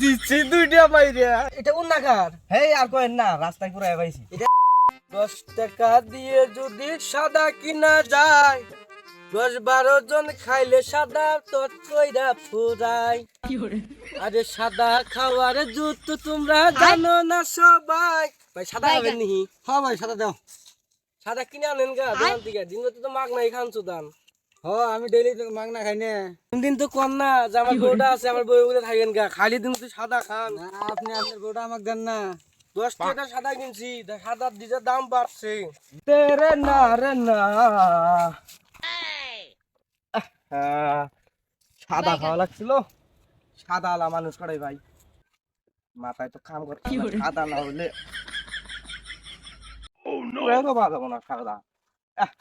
দিচ্ছি দুইটা এটা কোন নাকার হেই আর কয়েন না রাস্তায় পুরো পাইছি দশ টাকা দিয়ে যদি সাদা কিনা যায় দশ বারো জন খাইলে সাদা তো কইরা ফুরাই আরে সাদা খাওয়ার জুত তোমরা জানো না সবাই। ভাই সাদা খাবেন নি? হ্যাঁ ভাই সাদা দাও। সাদা কিনে আনেন গা দোকান থেকে। দিন তো মাগ নাই খানছো দান। হ আমি ডেইলি তো মাংনা খাই না। দিন তো কর না যে আমার বউটা আছে আমার বউ বলে থাকেন গা খালি দিন তুই সাদা খান। আপনি আপনার গোটা আমাকে দেন না। দশ টাকা সাদা কিনছি তা সাদার দিতে দাম বাড়ছে। তেরে না রে না। সাদা খাওয়া লাগছিল। সাদা আলা মানুষ করে ভাই। মাথায় তো কাম করতে হয় না, সাদা না হলে। না সাদা। আহ,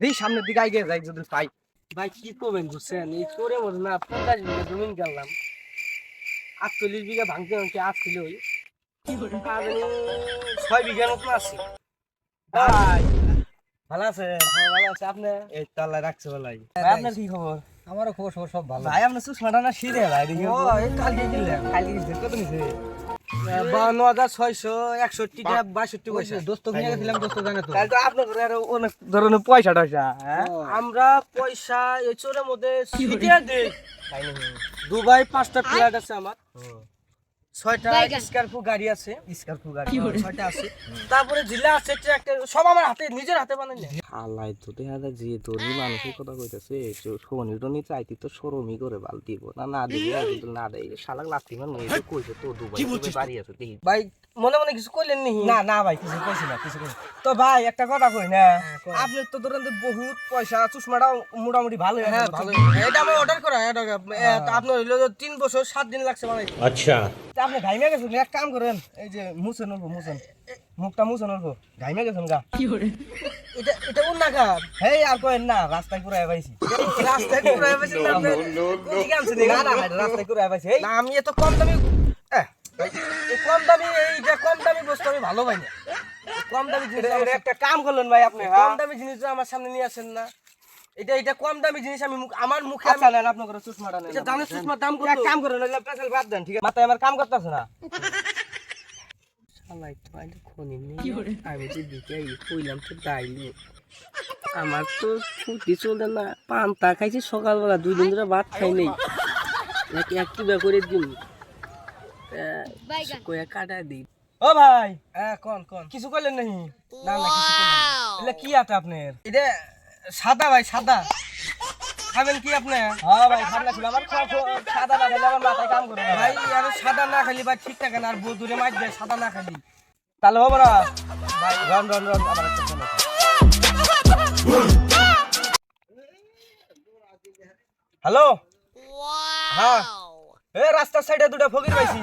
এই সামনের দিকে আগে যাই যদি পাই। ভাই কি করবেন বুঝছেন? এই চোরে না পঞ্চাশ বিঘা জমিন গেলাম। আটচল্লিশ বিঘা ভাঙতে ভাঙতে আসছিল ওই। ছয় বিঘার মতন আছে। ভাই ভালো আছে ভালো আছে। আপনি? এই তাল্লা রাখছে ভাই আপনার কি খবর? আমারও খবর সব ভালো। ভাই আপনার না সিরে ভাই ও এই কালকে কিনলাম কালকে কত নিছে হাজার ছয়শো একষট্টি টাকা বাষট্টি পয়সা। দোস্ত কিনে গেছিলাম দোস্ত জানে তো। তাহলে তো আপনার আরও অনেক ধরনের পয়সা টয়সা হ্যাঁ? আমরা পয়সা এই চোরের মধ্যে দুবাই পাঁচটা ফ্ল্যাট আছে আমার। ছয়টা স্করপিও গাড়ি আছে। স্করপিও গাড়ি। ছয়টা আছে। তারপরে জেলা আছে ট্রাক্টর সব আমার হাতে নিজের হাতে বানাই না হালাই তো দেখা যায় যে তোরই মানুষের কথা কইতেছে শনি টনি চাইতি তো সরমি করে বাল দিব। না না দিব না দেয় শালাক লাত্তি মান কইছে তো দুবাই দুবাই বাড়ি আছে দেখি ভাই মনে মনে কিছু কইলেন নি? না না ভাই কিছু কইছি না কিছু কইছি তো ভাই একটা কথা কই না হ্যাঁ, আপনি তো ধরেন বহুত পয়সা চশমাটা মোটামুটি ভালো হ্যাঁ ভালো এটা আমি অর্ডার করা হ্যাঁ। আপনার হইল তিন বছর সাত দিন লাগছে বানাই আচ্ছা। আপনি ঘাইমে গেছেন এক কাম করেন এই যে মুছেন অল্প মুছেন মুখটা মুছেন অল্প ঘাইমে গেছেন গা। কি করে এটা এটা উন্না গা হেই আর কই না রাস্তায় পুরো আইবাইছি রাস্তায় পুরো আইবাইছি না আপনি? না? না না না রাস্তায় পুরো আইবাইছি না আমি এত কম দামি কম দামি এই যে কম দামি বস্তু আমি ভালো পাই না কম দামি জিনিস আমার একটা কাম করলেন ভাই আপনি কম দামি জিনিস আমার সামনে নিয়ে আসেন না। এটা এটা কম দামি জিনিস আমি মুখ- আমার মুখে আচ্ছা নেন আপনার করে চশমাটা নেন এটা দামের চশমার দাম কত? কাম করেন পেছাল বাদ দেন ঠিক আছে? মাথায় আমার কাম করতেছে না। শালাই তো আইলে খনি নেই। আমি যে দিকে কইলাম তো দাইলি আমার তো ছুটি চলতে না পান্তা খাইছি সকালবেলা দুই দিন ধরে ভাত খাই নেই। এক এক কিবা করে দিন কয়া কাটা দিই ও ভাই। হ্যাঁ কোন কোন? কিছু কইলেন নাকি? না না কিছু এলে কি আছে আপনার? এটা সাদা ভাই সাদা। খাবেন কি আপনি? হ্যাঁ ভাই খারাপ লাগছিল আমার সাদা না খেলে আমার মাথায় কাম করে ভাই। আর সাদা না খালি ভাই ঠিক থাকে না। আর বউ দূরে মাছ দেয় সাদা না খালি তাহলে হব না। ভাই রন রন রন আমার একটা ফোন হ্যালো? হ্যাঁ। এ রাস্তার সাইডে দুটা ফকির পাইছি।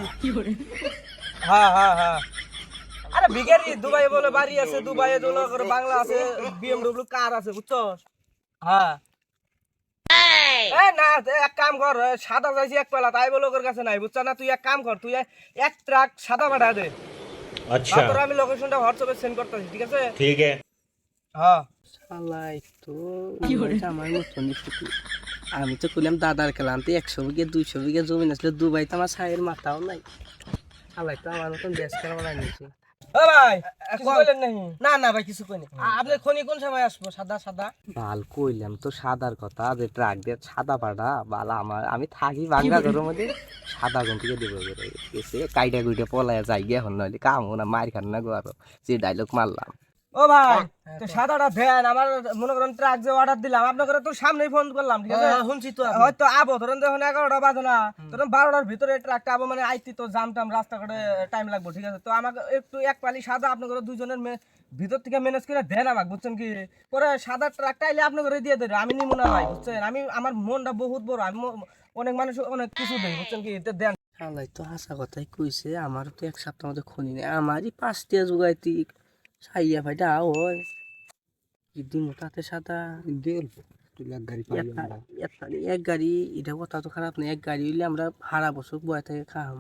হ্যাঁ হ্যাঁ হ্যাঁ। আরে ভিখারি দুবাই বলে বাড়ি আছে দুবাইয়ে দোলা করে বাংলা আছে বিএমডব্লিউ কার আছে বুঝছ হ্যাঁ। এ না এক কাম কর সাদা যাইছি এক পালা তাই বলে ওর কাছে নাই বুঝছ না? তুই এক কাম কর তুই এক ট্রাক সাদা পাঠা দে। আচ্ছা। তারপর আমি লোকেশনটা হোয়াটসঅ্যাপে সেন্ড করতেছি ঠিক আছে? ঠিক আছে হ্যাঁ। শালাই তো কি হয়েছে আমার মতন আমি তো কইলাম দাদার খেলাম তো একশো বিঘে দুইশো বিঘে জমি আসলে দুবাই তো আমার সাহের মাথাও নাই। শালাই তো আমার মতন দেশ খেলা বানাই নিয়েছে। ভাই কিছু বললেন নাই না না ভাই কিছু কইনি। আপনি খনি কোন সময় আসব? সাদা সাদা? বাল কইলাম তো সাদার কথা যে ট্রাক দিয়ে সাদা পাড়া বাল আমার আমি থাকি বাংলা ঘরের মধ্যে সাদা গুণ থেকে দেবো এসে কাইটা কুইটা পলায় যাই গিয়ে এখন নইলে কাম না মার খান না গো আরও যে ডাইলগ মারলাম। ও ভাই তো সাদাটা দেন আমার মনে করেন ট্রাক যে অর্ডার দিলাম আপনাকে তো সামনেই ফোন করলাম ঠিক আছে? হ্যাঁ, শুনছি তো। হয়তো আবো ধরেন দেখুন এগারোটা বাজে না ধরেন বারোটার ভিতরে ট্রাকটা আবো মানে আইতি তো জাম টাম রাস্তাঘাটে টাইম লাগবে ঠিক আছে? তো আমাকে একটু এক পালি সাদা আপনাদের দুজনের মে- ভিতর থেকে ম্যানেজ করে দেন আমাকে বুঝছেন কি? পরে সাদা ট্রাকটা আইলে আপনাকে দিয়ে দেবে আমি নিবো না ভাই বুঝছেন? আমি আমার মনটা বহুত বড় আমি অনেক মানুষ অনেক কিছু দেয় বুঝছেন কি? এটা দেন। শালাই তো হাসা কথাই কইছে আমার তো এক সপ্তাহ মধ্যে খনি নেই আমারই পাঁচটিয়া জোগাইতি সাইয়া ভাইটা হয় দিন তাতে সাদা একটা- এক গাড়ি এটা কথা তো খারাপ না এক গাড়ি হইলে আমরা ভাড়া বছর বয়ে থেকে খাম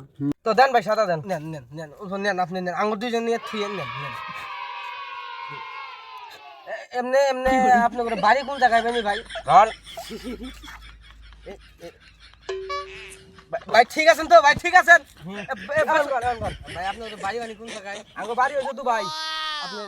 তো দেন ভাই সাদা দেন নেন নেন নেন নেন আপনি নেন আঙুর দুইজন নিয়ে থুয়ে নেন নেন এমনি এমনি আপনি করে বাড়ি কোন জায়গায় বেনি ভাই ঘর ভাই ঠিক আছেন তো ভাই ঠিক আছেন ভাই আপনার বাড়ি বাড়ি কোন জায়গায় আঙ্গো বাড়ি হয়েছে দুবাই আপনি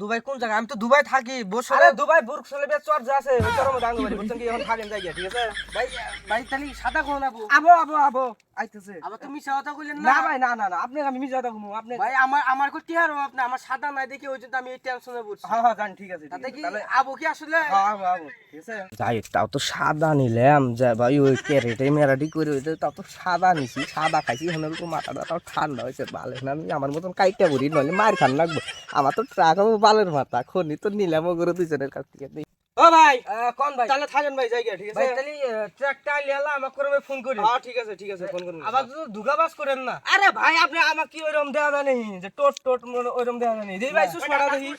দুবাই কোন জায়গায়? আমি তো দুবাই থাকি বসে। আরে দুবাই বুর্গ সলেবে চর্চ আছে ওই চরম দাঙ্গ বাড়ি বুঝছেন কি এখন থাকেন জায়গা ঠিক আছে? ভাই ভাই তাহলে সাদা কোন আবু আবো আবো আবো আইতেছে। আবার তুমি মিশা কথা কইলেন না। না ভাই না না না আপনি আমি মিজা দেখুন আপনি ভাই আমার আমার কো টিহার আপনি আমার সাদা নাই দেখি ওই জন্য আমি এই টেনশনে পড়ছি। হ্যাঁ হ্যাঁ জান ঠিক আছে তাতে কি তাহলে আবু কি আসলে হ্যাঁ আবো আবো ঠিক আছে। যাই তাও তো সাদা নিলাম যা ভাই ওই ক্যারেটে মেরাটি করে হইতে তাও তো সাদা নিছি সাদা খাইছি এখন একটু মাথাটা তাও ঠান্ডা হয়েছে বালে না আমি আমার মতন কাইটা করি নইলে মার খান লাগবো। আমার তো ট্রাক হব বালের মাথা খনি তো নিলাম করে দুজনের কাছ থেকে। নেই। ও ভাই কোন ভাই? তাহলে থাকেন ভাই জায়গা ঠিক আছে? তাহলে ট্রাকটা লিয়ালা আমাকে করে ফোন করি। হ্যাঁ ঠিক আছে ঠিক আছে ফোন করুন। আবার তো দুগাবাস করেন না? আরে ভাই আপনি আমাকে কি ওইরকম দেওয়া জানি? যে টোট টোট মনে ওইরকম দেওয়া জানি। দিদি ভাই সুষমাটা দেখি।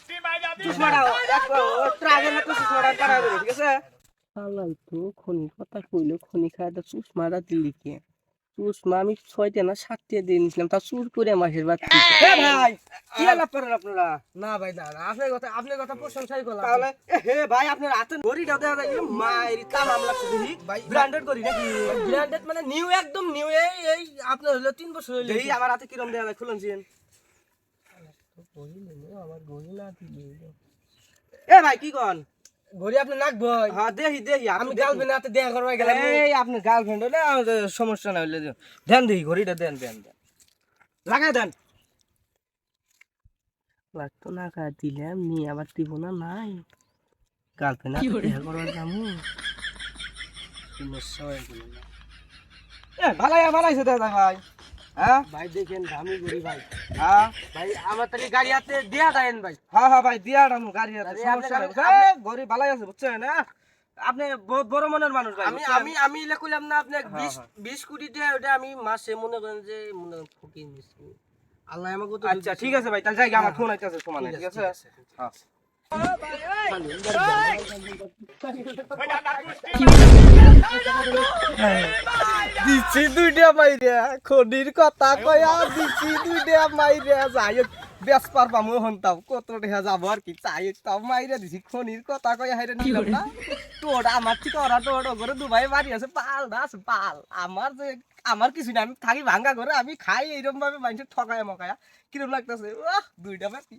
সুষমাটা ট্রাগের মতো দেবে ঠিক আছে? শালাই তো খনি কথা কইলো খনি খায় তো চুষমাটা দিলি কে? আমি ছয়টা না সাতটা দিয়ে নিয়েছিলাম তা চুর করে মাসের বাদ ভাই কি আলাপ করেন আপনারা? না ভাই না, আপনার কথা আপনার কথা প্রশংসাই করলাম। তাহলে এ হে ভাই আপনার হাতে ঘড়িটা দেওয়া যায় মায়ের কাম আমলা দেখি ভাই ব্র্যান্ডেড করি নাকি? ব্র্যান্ডেড মানে নিউ একদম নিউ এই এই আপনার হলো তিন বছর হইল দেখি আমার হাতে কিরম দেওয়া যায় খুলুন চিন আমার গড়ি না এ ভাই কি কন? গড়ি আপনি নাক ভয়। হ্যাঁ দেখি দেখি আমি আমি গার্লফ্রেন্ড হাতে দেখা করবার গেলাম। এই আপনার গার্লফ্রেন্ড হলে সমস্যা না। দেন দেখি ঘড়িটা দেন দেন দেন। লাগাই দেন। লাগতো না কা দিলাম নিয়ে আবার দিব না নাই। গার্লফ্রেন্ড দেখা করবার যাব। সমস্যা হয়ে গেল না। এ ভালাই বানাইছে দাদা ভাই হ্যাঁ? ভাই দেখেন ভাই। হ্যাঁ? ভাই আমার গাড়ি হাতে দেয়া দেন ভাই। হ্যাঁ হ্যাঁ ভাই দিয়া দাম গাড়ি আছে আরে সমস্যা নাই। এ, ভালাই আছে বুঝছেন না আপনি বহুত বড় মনের মানুষ ভাই আমি আমি আমি ইলে কইলাম না আপনি হ্যাঁ, 20 হ্যাঁ। 20 কোটি টাকা ওটা আমি মাসে মনে করেন যে মনে ফকির আল্লাহ আমাকে তো আচ্ছা ঠিক আছে ভাই তাহলে যাই আমার ফোন আইতেছে সমানে ঠিক আছে হ্যাঁ। দিছি দুইটা মাইরে, খনির কথা কয়া দিছি দুইটা মাইরে যাই বেশ পারবা মই হন্তাম কত দেখা যাব আর কি? চাই তাও মাইরে দিছি, খনির কথা কয়া হাইরে নিলাম না। তোর আমার ঠিক ওরা তোর করে দুবাই বাড়ি আছে, পাল আছে পাল। আমার যে, আমার কিছু না আমি থাকি ভাঙ্গা করে আমি খাই এইরকম ভাবে মানুষের ঠকায় মকায়া। কিরম লাগতেছে? দুইটা বাতি